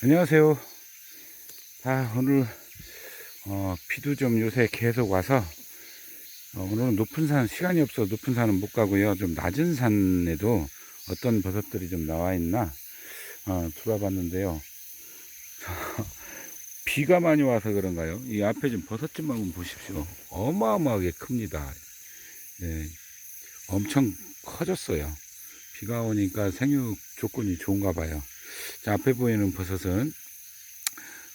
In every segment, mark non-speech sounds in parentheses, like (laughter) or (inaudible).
안녕하세요. 아, 오늘, 어, 비도 좀 요새 계속 와서, 어, 오늘은 높은 산, 시간이 없어 높은 산은 못 가고요. 좀 낮은 산에도 어떤 버섯들이 좀 나와 있나, 어, 돌아봤는데요. (laughs) 비가 많이 와서 그런가요? 이 앞에 좀 버섯 좀 한번 보십시오. 어마어마하게 큽니다. 네, 엄청 커졌어요. 비가 오니까 생육 조건이 좋은가 봐요. 자, 앞에 보이는 버섯은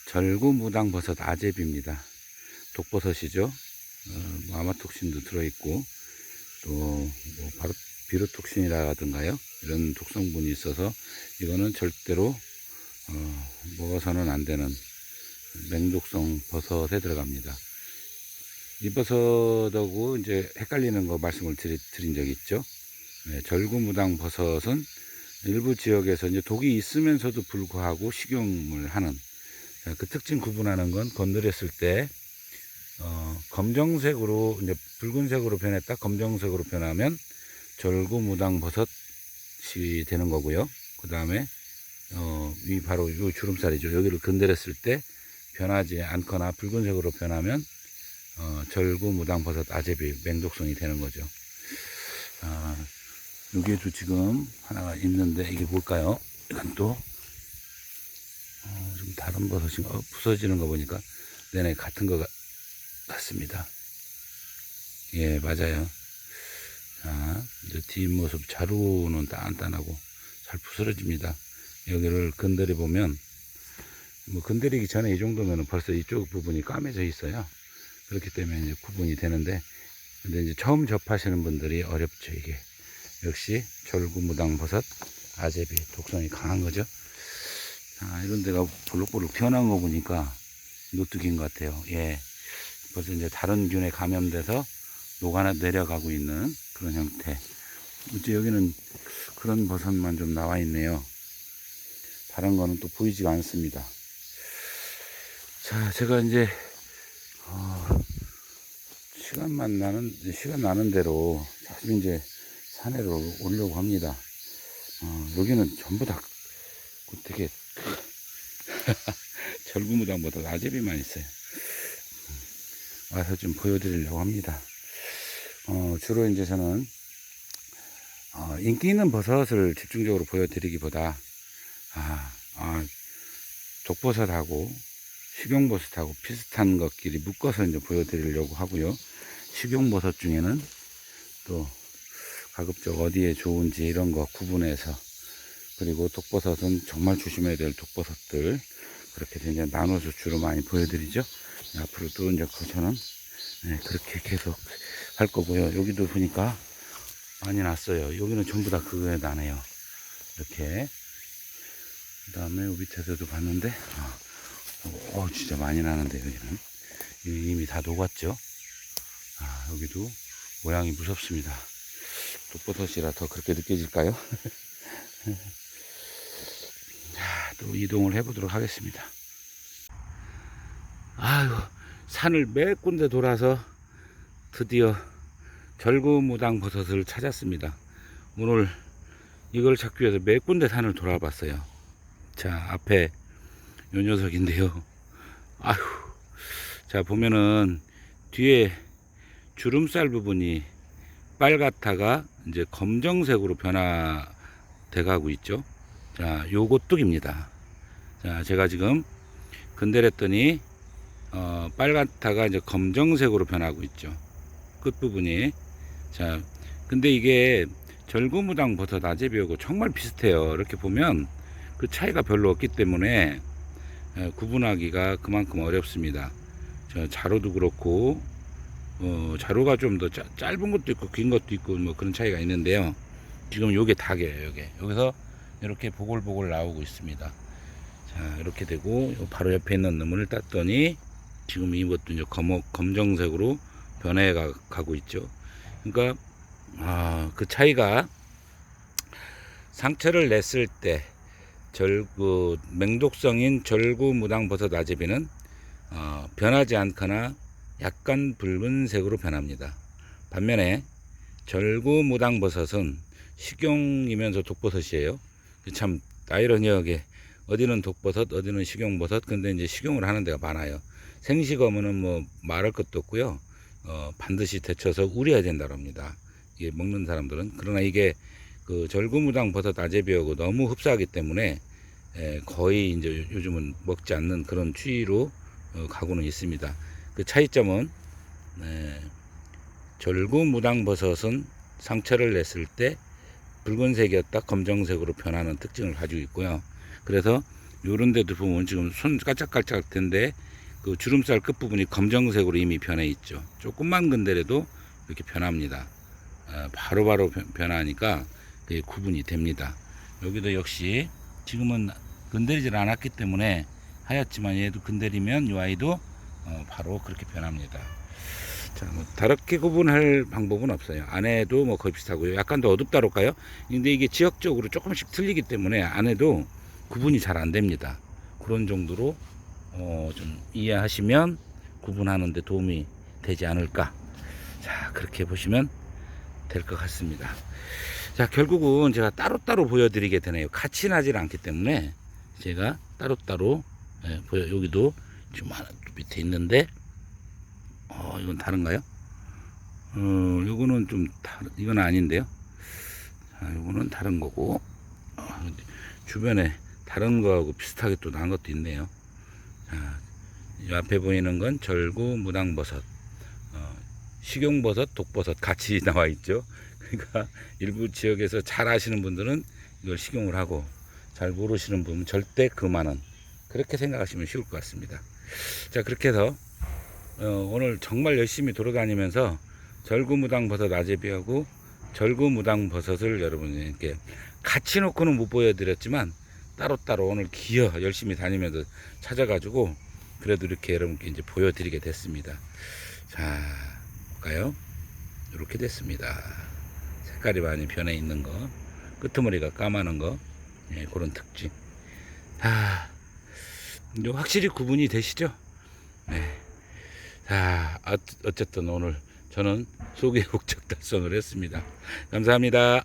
절구 무당 버섯 아제비입니다. 독버섯이죠. 어, 뭐 아마톡신도 들어있고 또 뭐 바로 비루톡신이라든가요 이런 독성분이 있어서 이거는 절대로 어, 먹어서는 안 되는 맹독성 버섯에 들어갑니다. 이 버섯하고 이제 헷갈리는 거 말씀을 드리, 드린 적이 있죠. 네, 절구무당 버섯은 일부 지역에서 이제 독이 있으면서도 불구하고 식용을 하는 자, 그 특징 구분하는 건 건드렸을 때 어, 검정색으로 이제 붉은색으로 변했다 검정색으로 변하면 절구 무당 버섯이 되는 거고요. 그 다음에 어, 위 바로 요 주름살이죠. 여기를 건드렸을 때 변하지 않거나 붉은색으로 변하면 어, 절구 무당 버섯 아제비 맹독성이 되는 거죠. 아, 여기에도 지금 하나가 있는데 이게 뭘까요? 이건 또 어, 좀 다른 버섯인가? 어, 부서지는 거 보니까 내내 같은 거 같- 같습니다. 예, 맞아요. 자, 이제 뒷모습 자루는 단단하고 잘 부스러집니다. 여기를 건드려 보면 뭐 건드리기 전에 이 정도면 벌써 이쪽 부분이 까매져 있어요. 그렇기 때문에 이제 구분이 되는데 근데 이제 처음 접하시는 분들이 어렵죠 이게. 역시 절구 무당 버섯 아제비 독성이 강한 거죠. 자, 이런 데가 볼록볼록 튀어나온 거 보니까 노뚜기인 것 같아요. 예. 벌써 이제 다른 균에 감염돼서 녹아 내려가고 있는 그런 형태. 이제 여기는 그런 버섯만 좀 나와 있네요. 다른 거는 또 보이지가 않습니다. 자, 제가 이제, 어, 시간만 나는, 시간 나는 대로 자주 이제 산에로 오려고 합니다. 어, 여기는 전부 다 되게 (laughs) 절구 무당보다 아제비만 있어요. 음, 와서 좀 보여드리려고 합니다. 어, 주로 이제 저는 어, 인기 있는 버섯을 집중적으로 보여드리기보다 아, 아, 독버섯하고 식용버섯하고 비슷한 것끼리 묶어서 이제 보여드리려고 하고요. 식용버섯 중에는 또 가급적 어디에 좋은지 이런 거 구분해서 그리고 독버섯은 정말 조심해야 될 독버섯들 그렇게 이제 나눠서 주로 많이 보여드리죠. 앞으로도 이제 그 저는 네, 그렇게 계속 할 거고요. 여기도 보니까 많이 났어요. 여기는 전부 다 그거에 나네요. 이렇게 그 다음에 밑에서도 봤는데 아, 어, 진짜 많이 나는데 여기는 이미 다 녹았죠. 아, 여기도 모양이 무섭습니다. 독버섯이라 더 그렇게 느껴질까요? 자, 또 이동을 해보도록 하겠습니다. 아유, 산을 몇 군데 돌아서 드디어 절구무당 버섯을 찾았습니다. 오늘 이걸 찾기 위해서 몇 군데 산을 돌아봤어요. 자, 앞에 요 녀석인데요. 아휴, 자, 보면은 뒤에 주름살 부분이 빨갛다가 이제 검정색으로 변화돼 가고 있죠. 자, 요거 뚝입니다. 자, 제가 지금 건드렸더니 어, 빨갛다가 이제 검정색으로 변하고 있죠. 끝부분이. 자, 근데 이게 절구무당 버섯 아제비하고 정말 비슷해요. 이렇게 보면 그 차이가 별로 없기 때문에 에, 구분하기가 그만큼 어렵습니다. 저 자로도 그렇고 어, 자로가 좀 더 짧은 것도 있고 긴 것도 있고 뭐 그런 차이가 있는데요. 지금 요게 닭이에요. 요게 여기서 이렇게 보글보글 나오고 있습니다. 자 이렇게 되고 요 바로 옆에 있는 놈을 땄더니 지금 이것도 이제 검, 검정색으로 변해 가, 가고 있죠. 그러니까 아, 그 차이가 상처를 냈을 때 절구 맹독성인 절구 무당 버섯 아제비는 어, 변하지 않거나 약간 붉은색으로 변합니다. 반면에 절구 무당 버섯은 식용이면서 독버섯이에요. 참 아이러니하게 어디는 독버섯, 어디는 식용버섯. 근데 이제 식용을 하는 데가 많아요. 생식어면은 뭐 말할 것도 없고요. 어, 반드시 데쳐서 우려야 된다고 합니다. 이게 먹는 사람들은. 그러나 이게 그 절구무당 버섯 아제비하고 너무 흡사하기 때문에 에, 거의 이제 요즘은 먹지 않는 그런 추위로 어, 가고는 있습니다. 그 차이점은 에, 절구 무당 버섯은 상처를 냈을 때 붉은색이었다 검정색으로 변하는 특징을 가지고 있고요. 그래서 요런 데도 보면 지금 손 깔짝깔짝 텐데 그 주름살 끝부분이 검정색으로 이미 변해 있죠. 조금만 건드려도 이렇게 변합니다. 아, 바로바로 변- 변하니까 그게 구분이 됩니다. 여기도 역시 지금은 건드리질 않았기 때문에 하얗지만 얘도 건드리면 이 아이도 어, 바로 그렇게 변합니다. 자, 뭐 다르게 구분할 방법은 없어요. 안에도 뭐 거의 비슷하고요. 약간 더 어둡다랄까요? 근데 이게 지역적으로 조금씩 틀리기 때문에 안에도 구분이 잘 안 됩니다. 그런 정도로 어, 좀 이해하시면 구분하는데 도움이 되지 않을까. 자, 그렇게 보시면 될 것 같습니다. 자, 결국은 제가 따로따로 보여드리게 되네요. 같이 나질 않기 때문에 제가 따로따로 예, 보여, 여기도 또 밑에 있는데, 어, 이건 다른가요? 어, 요거는 좀 다른, 이건 아닌데요. 자, 요거는 다른 거고, 어, 주변에 다른 거하고 비슷하게 또 나온 것도 있네요. 자, 이 앞에 보이는 건 절구 무당버섯, 어, 식용버섯, 독버섯 같이 (laughs) 나와 있죠. 그러니까 일부 지역에서 잘 아시는 분들은 이걸 식용을 하고 잘 모르시는 분은 절대 그만은 그렇게 생각하시면 쉬울 것 같습니다. 자 그렇게 해서 어, 오늘 정말 열심히 돌아다니면서 절구무당 버섯 아제비하고 절구무당 버섯을 여러분에게 같이 놓고는 못 보여드렸지만 따로따로 오늘 기어 열심히 다니면서 찾아가지고 그래도 이렇게 여러분께 이제 보여드리게 됐습니다. 자 볼까요? 이렇게 됐습니다. 색깔이 많이 변해 있는 거, 끄트머리가 까마는 거, 예, 그런 특징. 아, 이제 확실히 구분이 되시죠? 네. 자, 어- 어쨌든 오늘 저는 소개 목적 달성을 했습니다. 감사합니다.